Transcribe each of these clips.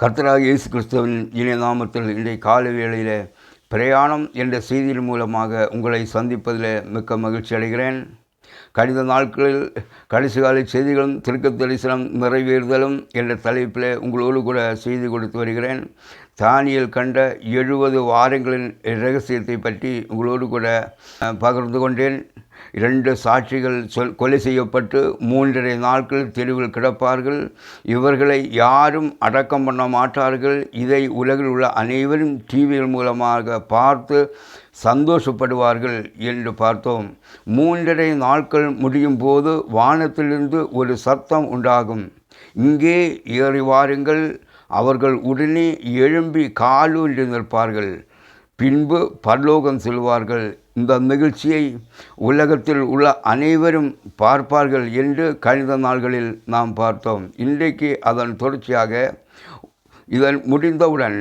கர்த்தராக இயேசு கிறிஸ்துவின் இணைய நாமத்தில் இன்றைய காலை வேளையில் பிரயாணம் என்ற செய்தியின் மூலமாக உங்களை சந்திப்பதில் மிக்க மகிழ்ச்சி அடைகிறேன். கடித நாட்களில் கடைசி கால செய்திகளும் திருக்க தரிசனம் நிறைவேறுதலும் என்ற தலைப்பில் உங்களோடு கூட செய்தி கொடுத்து வருகிறேன். தானியல் கண்ட எழுபது வாரங்களின் இரகசியத்தை பற்றி உங்களோடு கூட பகிர்ந்து கொண்டேன். இரண்டு சாட்சிகள் சொல் கொலை செய்யப்பட்டு மூன்றரை நாட்கள் தெருவில் கிடப்பார்கள். இவர்களை யாரும் அடக்கம் பண்ண மாட்டார்கள். இதை உலகில் உள்ள அனைவரும் டிவிகள் மூலமாக பார்த்து சந்தோஷப்படுவார்கள் என்று பார்த்தோம். மூன்றரை நாட்கள் முடியும் போது வானத்திலிருந்து ஒரு சத்தம் உண்டாகும். இங்கே ஏறி வாருங்கள். அவர்கள் உடனே எழும்பி காலூன்றி நிற்பார்கள். பின்பு பரலோகம் செல்வார்கள் இந்த நிகழ்ச்சியை உலகத்தில் உள்ள அனைவரும் பார்ப்பார்கள் என்று கணித நாள்களில் நாம் பார்த்தோம். இன்றைக்கு அதன் தொடர்ச்சியாக இதன் முடிந்தவுடன்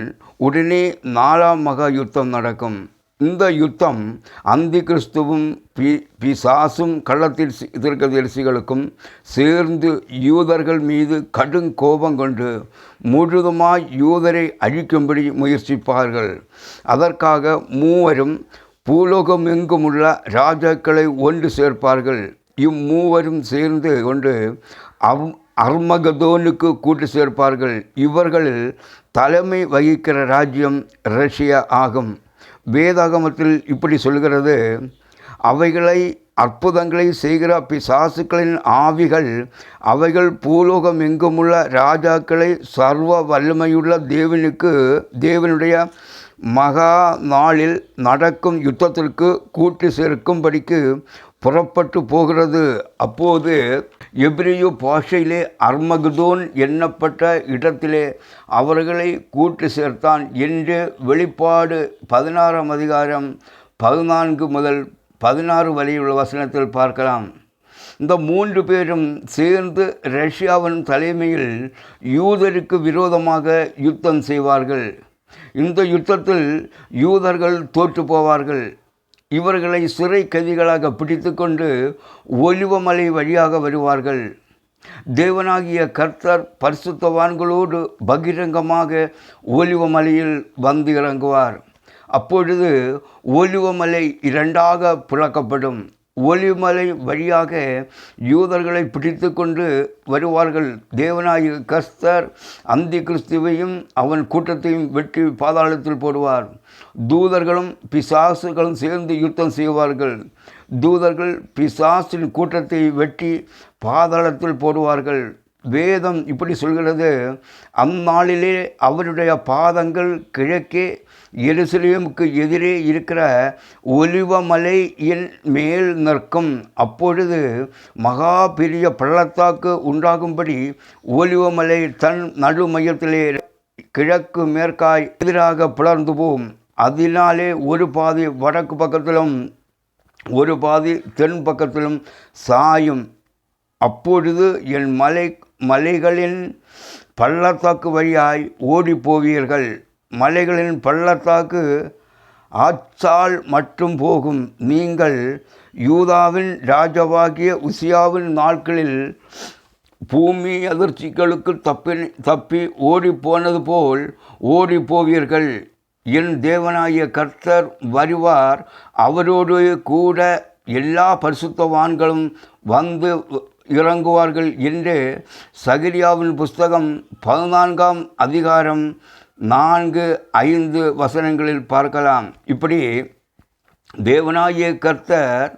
உடனே நாலாம் மகா யுத்தம் நடக்கும். இந்த யுத்தம் அந்தி கிறிஸ்துவும் பி பிசாசும் கள்ளத்தில் தீர்க்கதரிசிகளுக்கும் சேர்ந்து யூதர்கள் மீது கடும் கோபம் கொண்டு முழுதுமாய் யூதரை அழிக்கும்படி முயற்சிப்பார்கள். அதற்காக மூவரும் பூலோகம் எங்குமுள்ள ராஜாக்களை ஒன்று சேர்ப்பார்கள். இம்மூவரும் சேர்ந்து கொண்டு அவ் அர்மகதோனுக்கு கூட்டு சேர்ப்பார்கள். இவர்களில் தலைமை வகிக்கிற ராஜ்யம் ரஷ்யா ஆகும். வேதாகமத்தில் இப்படி சொல்கிறது அவைகளை அற்புதங்களை செய்கிற பிசாசுக்களின் ஆவிகள் அவைகள் பூலோகம் எங்குமுள்ள ராஜாக்களை சர்வ வல்லமையுள்ள தேவனுக்கு தேவனுடைய மகா நாளில் நடக்கும் யுத்தத்திற்கு கூட்டு சேர்க்கும்படிக்கு புறப்பட்டு போகிறது. அப்போது எபிரியோ பாஷையிலே அர்மகுதோன் எண்ணப்பட்ட இடத்திலே அவர்களை கூட்டு சேர்த்தான் என்று வெளிப்பாடு பதினாறாம் அதிகாரம் பதினான்கு முதல் பதினாறு வரையுள்ள வசனத்தில் பார்க்கலாம். இந்த மூன்று பேரும் சேர்ந்து ரஷ்யாவின் தலைமையில் யூதருக்கு விரோதமாக யுத்தம் செய்வார்கள். இந்த யுத்தத்தில் யூதர்கள் தோற்று போவார்கள். இவர்களை சிறை கைதிகளாக பிடித்து கொண்டு ஒலிவமலை வழியாக வருவார்கள். தேவனாகிய கர்த்தர் பரிசுத்தவான்களோடு பகிரங்கமாக ஒலிவமலையில் வந்து இறங்குவார். அப்பொழுது ஒலிவமலை இரண்டாக புழக்கப்படும் ஒலிமலை வழியாக யூதர்களை பிடித்து கொண்டு வருவார்கள். தேவனாகிய கஸ்தர் அந்தி கிறிஸ்துவையும் அவன் கூட்டத்தையும் வெட்டி பாதாளத்தில் போடுவார். தூதர்களும் பிசாசுகளும் சேர்ந்து யுத்தம் செய்வார்கள். தூதர்கள் பிசாசின் கூட்டத்தை வெட்டி பாதாளத்தில் போடுவார்கள். வேதம் இப்படி சொல்கிறது அந்நாளிலே அவருடைய பாதங்கள் கிழக்கே எருசலேமுக்கு எதிரே இருக்கிற ஒலிவமலை என் மேல் நிற்கும். அப்பொழுது மகா பெரிய பள்ளத்தாக்கு உண்டாகும்படி ஒலிவமலை தன் நடு மையத்திலே கிழக்கு மேற்காய் எதிராக பிளர்ந்து அதனாலே ஒரு பாதி வடக்கு பக்கத்திலும் ஒரு பாதி தென் பக்கத்திலும் சாயும். அப்பொழுது என் மலை மலைகளின் பள்ளத்தாக்கு வழியாய் ஓடிப்போவீர்கள். மலைகளின் பள்ளத்தாக்கு ஆச்சால் மட்டும் போகும். நீங்கள் யூதாவின் ராஜாவாகிய உசியாவின் நாட்களில் பூமி அதிர்ச்சிகளுக்கு தப்பி தப்பி ஓடிப்போனது போல் ஓடிப் போவீர்கள் என் தேவனாகிய கர்த்தர் வருவார். அவரோடு கூட எல்லா பரிசுத்தவான்களும் வந்து இறங்குவார்கள் என்று சகிரியாவின் புஸ்தகம் பதினான்காம் அதிகாரம் நான்கு ஐந்து வசனங்களில் பார்க்கலாம். இப்படி தேவனாகிய கர்த்தர்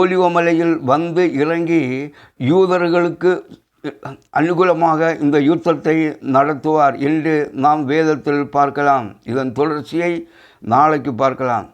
ஓலிவமலையில் வந்து இறங்கி யூதர்களுக்கு அனுகூலமாக இந்த யுத்தத்தை நடத்துவார் என்று நாம் வேதத்தில் பார்க்கலாம். இதன் தொடர்ச்சியை நாளைக்கு பார்க்கலாம்.